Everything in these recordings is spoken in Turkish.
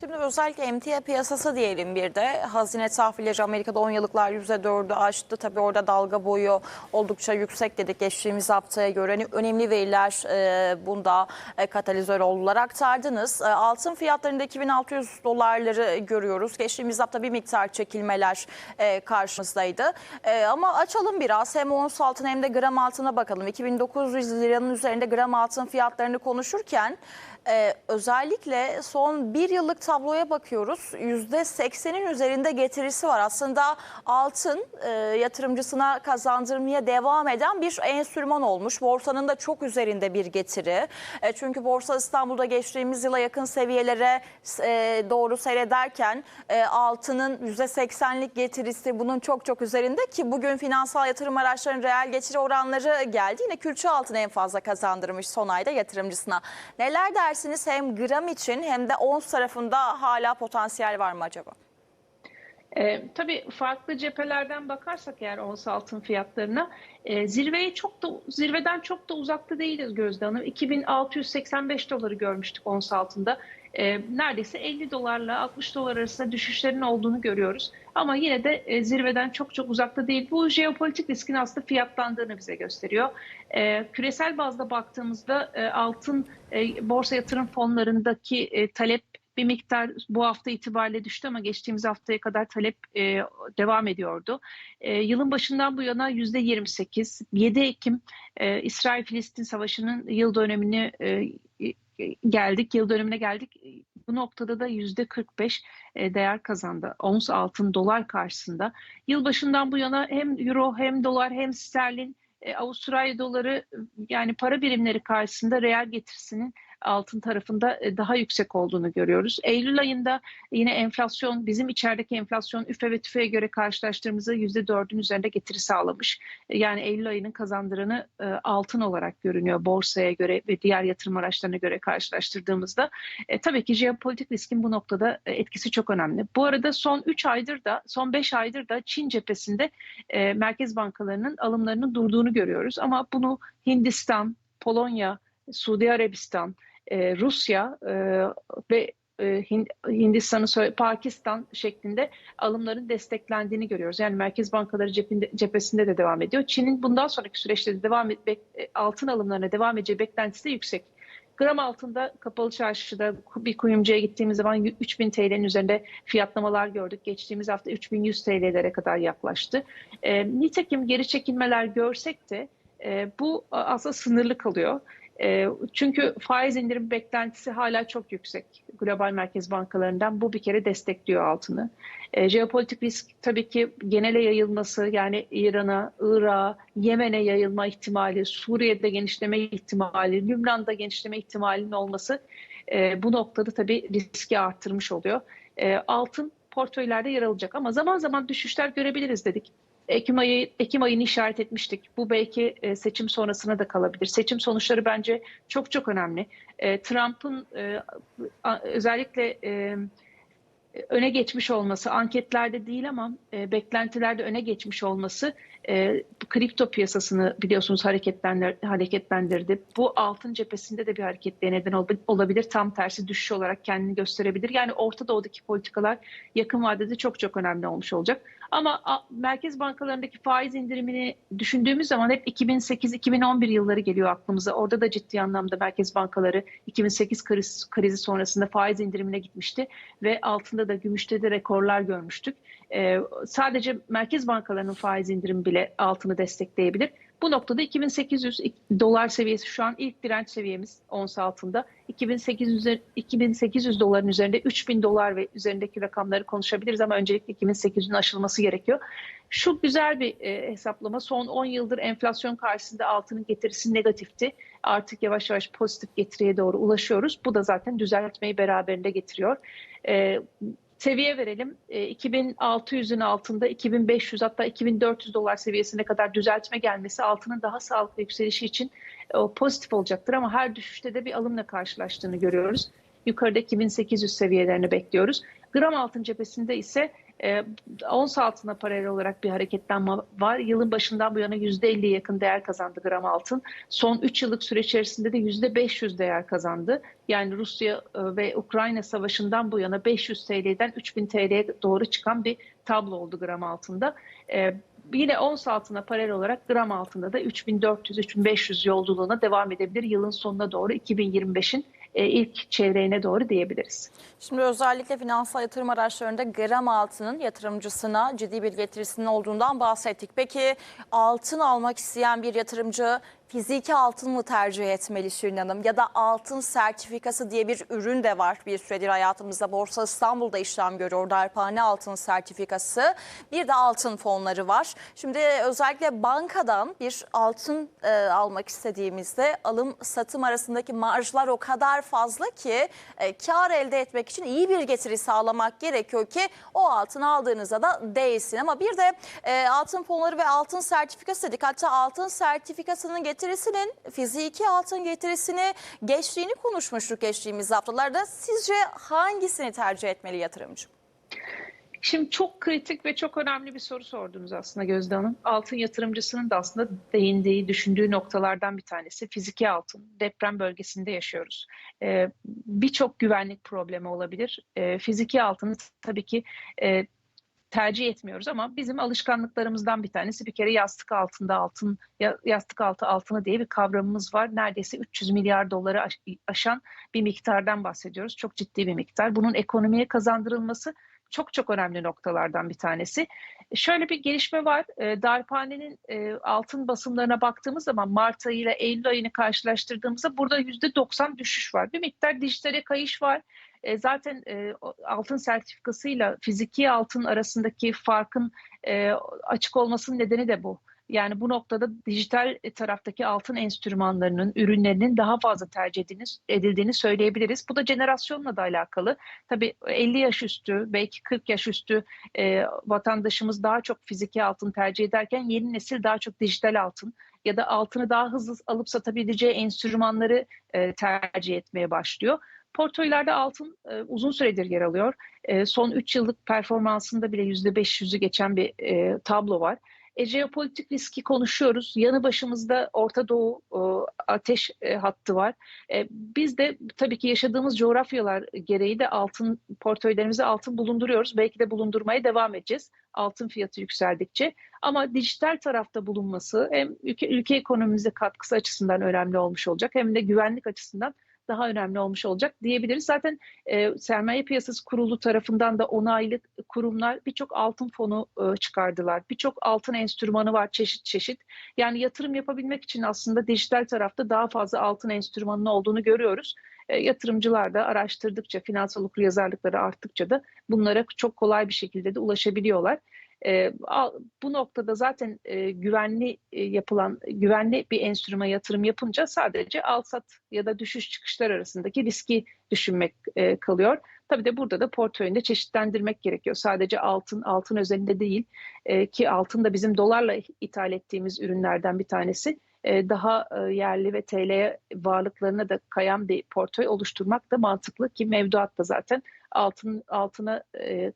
Şimdi özellikle emtia piyasası diyelim bir de. Hazine tahvilleri Amerika'da 10 yıllıklar %4'ü aştı. Tabii orada dalga boyu oldukça yüksek dedik geçtiğimiz haftaya göre. Hani önemli veriler e, bunda e, katalizör oldular. Aktardınız. E, altın fiyatlarında 2600 dolarları görüyoruz. Geçtiğimiz hafta bir miktar çekilmeler e, karşımızdaydı. E, ama açalım biraz. Hem ons altın hem de gram altına bakalım. 2900 liranın üzerinde gram altın fiyatlarını konuşurken ee, özellikle son bir yıllık tabloya bakıyoruz. %80'in üzerinde getirisi var. Aslında altın e, yatırımcısına kazandırmaya devam eden bir enstrüman olmuş. Borsanın da çok üzerinde bir getiri. E, çünkü Borsa İstanbul'da geçtiğimiz yıla yakın seviyelere e, doğru seyrederken e, altının %80'lik getirisi bunun çok çok üzerinde ki bugün finansal yatırım araçlarının reel getiri oranları geldi. Yine külçe altın en fazla kazandırmış son ayda yatırımcısına. Neler dersiniz hem gram için hem de ons tarafında hala potansiyel var mı acaba? E, tabii farklı cephelerden bakarsak eğer ons altın fiyatlarına e, zirveye çok da zirveden çok da uzakta değiliz Gözde Hanım. 2685 doları görmüştük ons altında. E, neredeyse 50 dolarla 60 dolar arasında düşüşlerin olduğunu görüyoruz. Ama yine de e, zirveden çok çok uzakta değil. Bu jeopolitik riskin aslında fiyatlandığını bize gösteriyor. E, küresel bazda baktığımızda e, altın e, borsa yatırım fonlarındaki e, talep bir miktar bu hafta itibariyle düştü ama geçtiğimiz haftaya kadar talep e, devam ediyordu. E, yılın başından bu yana yüzde 28, 7 Ekim e, İsrail-Filistin Savaşı'nın yıl dönemini e, geldik, yıl dönemine geldik. Bu noktada da yüzde 45 e, değer kazandı. Ons altın dolar karşısında. Yılbaşından bu yana hem euro hem dolar hem sterlin e, Avustralya doları yani para birimleri karşısında reel getirisinin altın tarafında e, daha yüksek olduğunu görüyoruz. Eylül ayında yine enflasyon bizim içerideki enflasyon üfe ve tüfeğe göre karşılaştırdığımızda %4'ün üzerinde getiri sağlamış. E, yani Eylül ayının kazandıranı e, altın olarak görünüyor borsaya göre ve diğer yatırım araçlarına göre karşılaştırdığımızda. E, tabii ki jeopolitik riskin bu noktada etkisi çok önemli. Bu arada son 3 aydır da son 5 aydır da Çin cephesinde e, merkez bankalarının alımlarının durduğunu görüyoruz. Ama bunu Hindistan, Polonya, Suudi Arabistan, e, Rusya e, ve e, Hindistan'ı Pakistan şeklinde alımların desteklendiğini görüyoruz. Yani merkez bankaları cephinde, cephesinde de devam ediyor. Çin'in bundan sonraki süreçte de devam et, altın alımlarına devam edeceği beklentisi de yüksek. Gram altında kapalı çarşıda bir kuyumcuya gittiğimiz zaman 3000 TL'nin üzerinde fiyatlamalar gördük. Geçtiğimiz hafta 3100 TL'lere kadar yaklaştı. E, nitekim geri çekilmeler görsek de e, bu aslında sınırlı kalıyor. E, çünkü faiz indirim beklentisi hala çok yüksek global merkez bankalarından. Bu bir kere destekliyor altını. E, jeopolitik risk tabii ki genele yayılması yani İran'a, Irak'a, Yemen'e yayılma ihtimali, Suriye'de genişleme ihtimali, Lübnan'da genişleme ihtimalinin olması e, bu noktada tabii riski arttırmış oluyor. E, altın portföylerde yer alacak ama zaman zaman düşüşler görebiliriz dedik. Ekim ayı Ekim ayını işaret etmiştik. Bu belki e, seçim sonrasına da kalabilir. Seçim sonuçları bence çok çok önemli. E, Trump'ın e, özellikle öne geçmiş olması, anketlerde değil ama beklentilerde öne geçmiş olması kripto piyasasını biliyorsunuz hareketlendir, hareketlendirdi. Bu altın cephesinde de bir hareketliğe neden olabilir. Tam tersi düşüş olarak kendini gösterebilir. Yani Orta Doğu'daki politikalar yakın vadede çok çok önemli olmuş olacak. Ama merkez bankalarındaki faiz indirimini düşündüğümüz zaman hep 2008-2011 yılları geliyor aklımıza. Orada da ciddi anlamda merkez bankaları 2008 kriz, krizi sonrasında faiz indirimine gitmişti ve altında da gümüşte de rekorlar görmüştük. Ee, sadece merkez bankalarının faiz indirimi bile altını destekleyebilir. Bu noktada 2800 dolar seviyesi şu an ilk direnç seviyemiz ons altında. 2800, 2800 doların üzerinde 3000 dolar ve üzerindeki rakamları konuşabiliriz ama öncelikle 2800'ün aşılması gerekiyor. Şu güzel bir e, hesaplama son 10 yıldır enflasyon karşısında altının getirisi negatifti. Artık yavaş yavaş pozitif getiriye doğru ulaşıyoruz. Bu da zaten düzeltmeyi beraberinde getiriyor. E, seviye verelim. E, 2600'ün altında 2500 hatta 2400 dolar seviyesine kadar düzeltme gelmesi altının daha sağlıklı yükselişi için e, pozitif olacaktır ama her düşüşte de bir alımla karşılaştığını görüyoruz. Yukarıda 2800 seviyelerini bekliyoruz. Gram altın cephesinde ise E, ons altına paralel olarak bir hareketlenme var. Yılın başından bu yana %50'ye yakın değer kazandı gram altın. Son 3 yıllık süre içerisinde de %500 değer kazandı. Yani Rusya e, ve Ukrayna savaşından bu yana 500 TL'den 3000 TL'ye doğru çıkan bir tablo oldu gram altında. E, yine ons altına paralel olarak gram altında da 3400-3500 yolculuğuna devam edebilir yılın sonuna doğru 2025'in e, ilk çeyreğine doğru diyebiliriz. Şimdi özellikle finansal yatırım araçlarında gram altının yatırımcısına ciddi bir getirisinin olduğundan bahsettik. Peki altın almak isteyen bir yatırımcı fiziki altın mı tercih etmeli Şirin Hanım? Ya da altın sertifikası diye bir ürün de var bir süredir hayatımızda. Borsa İstanbul'da işlem görüyor darphane altın sertifikası. Bir de altın fonları var. Şimdi özellikle bankadan bir altın e, almak istediğimizde alım satım arasındaki marjlar o kadar fazla ki e, kar elde etmek için iyi bir getiri sağlamak gerekiyor ki o altın aldığınızda da değsin. Ama bir de e, altın fonları ve altın sertifikası dedik. Hatta altın sertifikasının getirisinin fiziki altın getirisini geçtiğini konuşmuştuk geçtiğimiz haftalarda. Sizce hangisini tercih etmeli yatırımcı? Şimdi çok kritik ve çok önemli bir soru sordunuz aslında Gözde Hanım. Altın yatırımcısının da aslında değindiği, düşündüğü noktalardan bir tanesi fiziki altın. Deprem bölgesinde yaşıyoruz. Ee, Birçok güvenlik problemi olabilir. Ee, fiziki altını tabii ki e, tercih etmiyoruz ama bizim alışkanlıklarımızdan bir tanesi bir kere yastık altında altın yastık altı altını diye bir kavramımız var. Neredeyse 300 milyar doları aşan bir miktardan bahsediyoruz. Çok ciddi bir miktar. Bunun ekonomiye kazandırılması çok çok önemli noktalardan bir tanesi. Şöyle bir gelişme var. E, Darphane'nin e, altın basımlarına baktığımız zaman Mart ayı ile Eylül ayını karşılaştırdığımızda burada %90 düşüş var. Bir miktar dijitale kayış var. E, zaten e, altın sertifikasıyla fiziki altın arasındaki farkın e, açık olmasının nedeni de bu. Yani bu noktada dijital taraftaki altın enstrümanlarının, ürünlerinin daha fazla tercih edildiğini söyleyebiliriz. Bu da jenerasyonla da alakalı. Tabii 50 yaş üstü, belki 40 yaş üstü e, vatandaşımız daha çok fiziki altın tercih ederken yeni nesil daha çok dijital altın ya da altını daha hızlı alıp satabileceği enstrümanları e, tercih etmeye başlıyor. Portföylerde altın e, uzun süredir yer alıyor. E, son 3 yıllık performansında bile %500'ü geçen bir e, tablo var. E, jeopolitik riski konuşuyoruz. Yanı başımızda Orta Doğu e, ateş e, hattı var. E, biz de tabii ki yaşadığımız coğrafyalar gereği de altın portföylerimize altın bulunduruyoruz. Belki de bulundurmaya devam edeceğiz. Altın fiyatı yükseldikçe. Ama dijital tarafta bulunması hem ülke, ülke ekonomimize katkısı açısından önemli olmuş olacak hem de güvenlik açısından daha önemli olmuş olacak diyebiliriz. Zaten e, sermaye piyasası kurulu tarafından da onaylı kurumlar birçok altın fonu e, çıkardılar. Birçok altın enstrümanı var çeşit çeşit. Yani yatırım yapabilmek için aslında dijital tarafta daha fazla altın enstrümanının olduğunu görüyoruz. E, yatırımcılar da araştırdıkça, finansal okuryazarlıkları arttıkça da bunlara çok kolay bir şekilde de ulaşabiliyorlar. E, bu noktada zaten e, güvenli e, yapılan güvenli bir enstrüma yatırım yapınca sadece al sat ya da düşüş çıkışlar arasındaki riski düşünmek e, kalıyor. Tabii de burada da portföyünde çeşitlendirmek gerekiyor. Sadece altın, altın özelinde değil e, ki altın da bizim dolarla ithal ettiğimiz ürünlerden bir tanesi. E, daha e, yerli ve TL varlıklarına da kayan bir portföy oluşturmak da mantıklı ki mevduat da zaten altın altına e,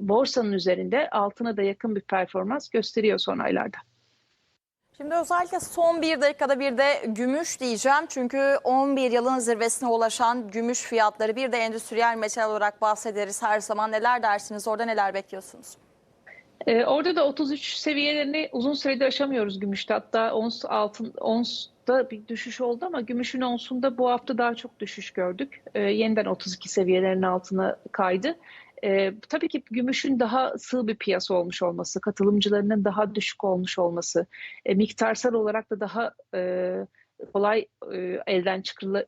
borsanın üzerinde altına da yakın bir performans gösteriyor son aylarda. Şimdi özellikle son bir dakikada bir de gümüş diyeceğim. Çünkü 11 yılın zirvesine ulaşan gümüş fiyatları bir de endüstriyel metal olarak bahsederiz her zaman. Neler dersiniz orada neler bekliyorsunuz? Ee, orada da 33 seviyelerini uzun süredir aşamıyoruz gümüşte. Hatta ons altın onsta bir düşüş oldu ama gümüşün onsunda bu hafta daha çok düşüş gördük. Ee, yeniden 32 seviyelerinin altına kaydı. Ee, tabii ki gümüşün daha sığ bir piyasa olmuş olması, katılımcılarının daha düşük olmuş olması, e, miktarsal olarak da daha e, kolay e, elden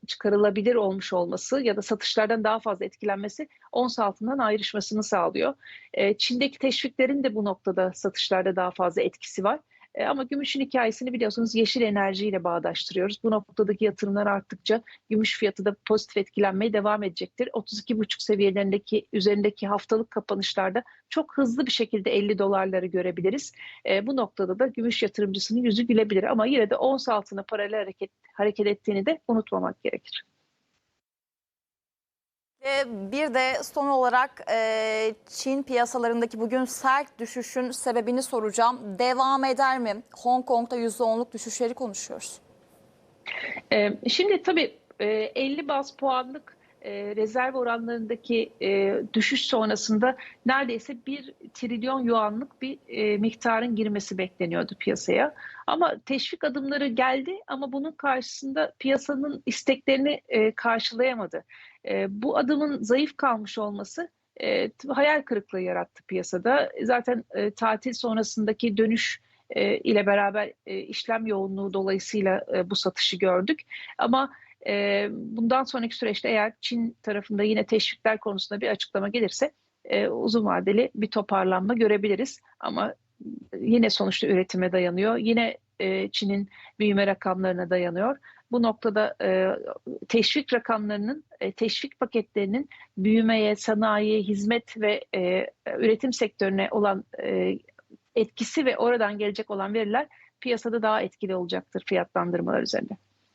çıkarılabilir olmuş olması ya da satışlardan daha fazla etkilenmesi ons altından ayrışmasını sağlıyor. E, Çin'deki teşviklerin de bu noktada satışlarda daha fazla etkisi var. E, ama gümüşün hikayesini biliyorsunuz yeşil enerjiyle bağdaştırıyoruz. Bu noktadaki yatırımlar arttıkça gümüş fiyatı da pozitif etkilenmeye devam edecektir. 32,5 seviyelerindeki üzerindeki haftalık kapanışlarda çok hızlı bir şekilde 50 dolarları görebiliriz. E, bu noktada da gümüş yatırımcısının yüzü gülebilir ama yine de ons altına paralel hareket, hareket ettiğini de unutmamak gerekir. E, Bir de son olarak e, Çin piyasalarındaki bugün sert düşüşün sebebini soracağım. Devam eder mi? Hong Kong'da %10'luk düşüşleri konuşuyoruz. Ee, Şimdi tabii e, 50 baz puanlık e, rezerv oranlarındaki e, düşüş sonrasında neredeyse 1 trilyon yuanlık bir e, miktarın girmesi bekleniyordu piyasaya. Ama teşvik adımları geldi ama bunun karşısında piyasanın isteklerini karşılayamadı. Bu adımın zayıf kalmış olması hayal kırıklığı yarattı piyasada. Zaten tatil sonrasındaki dönüş ile beraber işlem yoğunluğu dolayısıyla bu satışı gördük. Ama e, bundan sonraki süreçte eğer Çin tarafında yine teşvikler konusunda bir açıklama gelirse e, uzun vadeli bir toparlanma görebiliriz. Ama yine sonuçta üretime dayanıyor. Yine e, Çin'in büyüme rakamlarına dayanıyor. Bu noktada e, teşvik rakamlarının, e, teşvik paketlerinin büyümeye, sanayi, hizmet ve e, üretim sektörüne olan e, etkisi ve oradan gelecek olan veriler piyasada daha etkili olacaktır fiyatlandırmalar üzerinde.